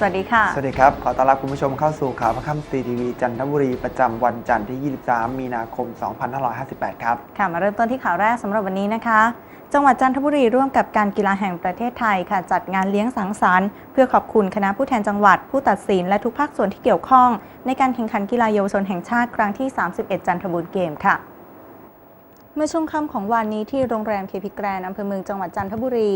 สวัสดีค่ะ สวัสดีครับ ขอต้อนรับคุณผู้ชมเข้าสู่ข่าวพระค่ำซีทีวีจันทบุรีประจำวันจันทร์ที่ 23 มีนาคม 2558 ครับ ค่ะ มาเริ่มต้นที่ข่าวแรกสำหรับวันนี้นะคะ จังหวัดจันทบุรีร่วมกับการกีฬาแห่งประเทศไทยค่ะ จัดงานเลี้ยงสังสรรค์เพื่อขอบคุณคณะผู้แทนจังหวัด ผู้ตัดสิน และทุกภาคส่วนที่เกี่ยวข้อง ในการแข่งขันกีฬาเยาวชนแห่งชาติครั้งที่ 31 จันทบุรีเกมค่ะเมื่อช่วงค่ำของวันนี้ที่โรงแรมเคพิแกรนอำเภอเมืองจังหวัดจันทบุรี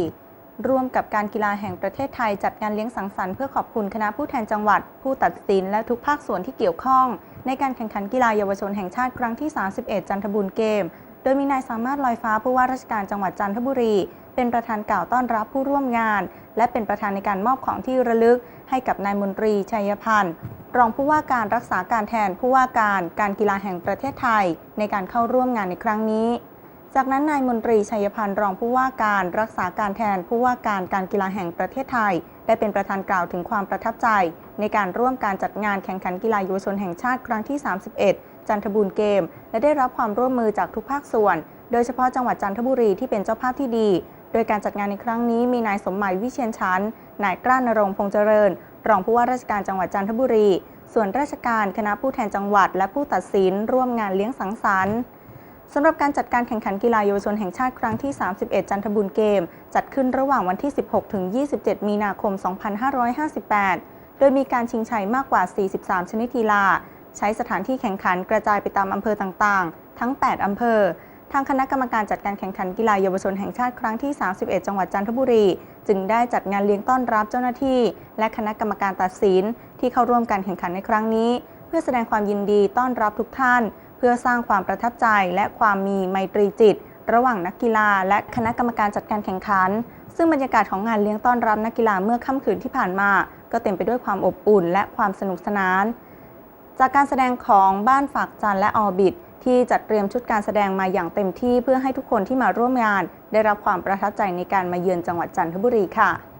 ร่วมกับการกีฬาแห่งประเทศไทยจัดงานเลี้ยงสังสรรค์เพื่อขอบคุณคณะผู้แทนจังหวัด ผู้ตัดสินและทุกภาคส่วนที่เกี่ยวข้อง ในการแข่งขันกีฬาเยาวชนแห่งชาติครั้งที่ 31 จันทบุรีเกม โดยมีนายสามารถลอยฟ้าผู้ว่าราชการจังหวัดจันทบุรี เป็นประธานกล่าวต้อนรับผู้ร่วมงาน และเป็นประธานในการมอบของที่ระลึก ให้กับนายมนตรีชัยพันธ์รองผู้ว่าการรักษาการแทนผู้ว่าการการกีฬาแห่งประเทศไทย ในการเข้าร่วมงานในครั้งนี้ จากนั้นนายมนตรีชัยพันธ์รองผู้ว่าการรักษาการแทนผู้ว่าการการกีฬาแห่งประเทศไทย ได้เป็นประธานกล่าวถึงความประทับใจ ในการร่วมการจัดงานแข่งขันกีฬาเยาวชนแห่งชาติครั้งที่ 31 จันทบูรณ์เกม และได้รับความร่วมมือจากทุกภาคส่วน โดยเฉพาะจังหวัดจันทบุรีที่เป็นเจ้าภาพที่ดี โดยการจัดงานในครั้งนี้มีนายสมหมายวิเชียนชันนายกล้านรงพงษ์เจริญ รองผู้ว่าราชการจังหวัดจันทบุรี ส่วนราชการคณะผู้แทนจังหวัด และผู้ตัดสินร่วมงานเลี้ยงสังสรรค์ สำหรับการจัดการแข่งขันกีฬาเยาวชนแห่งชาติครั้งที่ 31 จันทบุรีเกม จัดขึ้นระหว่างวันที่ 16 ถึง 27 มีนาคม 2558 โดยมีการชิงชัยมากกว่า 43 ชนิดกีฬา ใช้สถานที่แข่งขันกระจายไปตามอำเภอต่างๆ ทั้ง 8 อำเภอ ทางคณะกรรมการจัดการแข่งขันกีฬาเยาวชนแห่งชาติครั้งที่ 31 จังหวัดจันทบุรี จึงได้จัดงานเลี้ยงต้อนรับเจ้าหน้าที่ และคณะกรรมการตัดสินที่เข้าร่วมการแข่งขันในครั้งนี้ เพื่อแสดงความยินดีต้อนรับทุกท่าน พื่อสร้างความประทับใจและความมีไมตรีจิต ระหว่างนักกีฬา และคณะกรรมการจัดการแข่งขัน ซึ่งบรรยากาศของงานเลี้ยงต้อนรับนักกีฬาเมื่อค่ำคืนที่ผ่านมา ก็เต็มไปด้วยความอบอุ่น และความสนุกสนาน จากการแสดงของบ้านฝากจันและออบิทที่จัดเตรียมชุดการแสดงมาอย่างเต็มที่เพื่อให้ทุกคนที่มาร่วมงาน ได้รับความประทับใจในการมาเยือนจังหวัดจันทบุรีค่ะ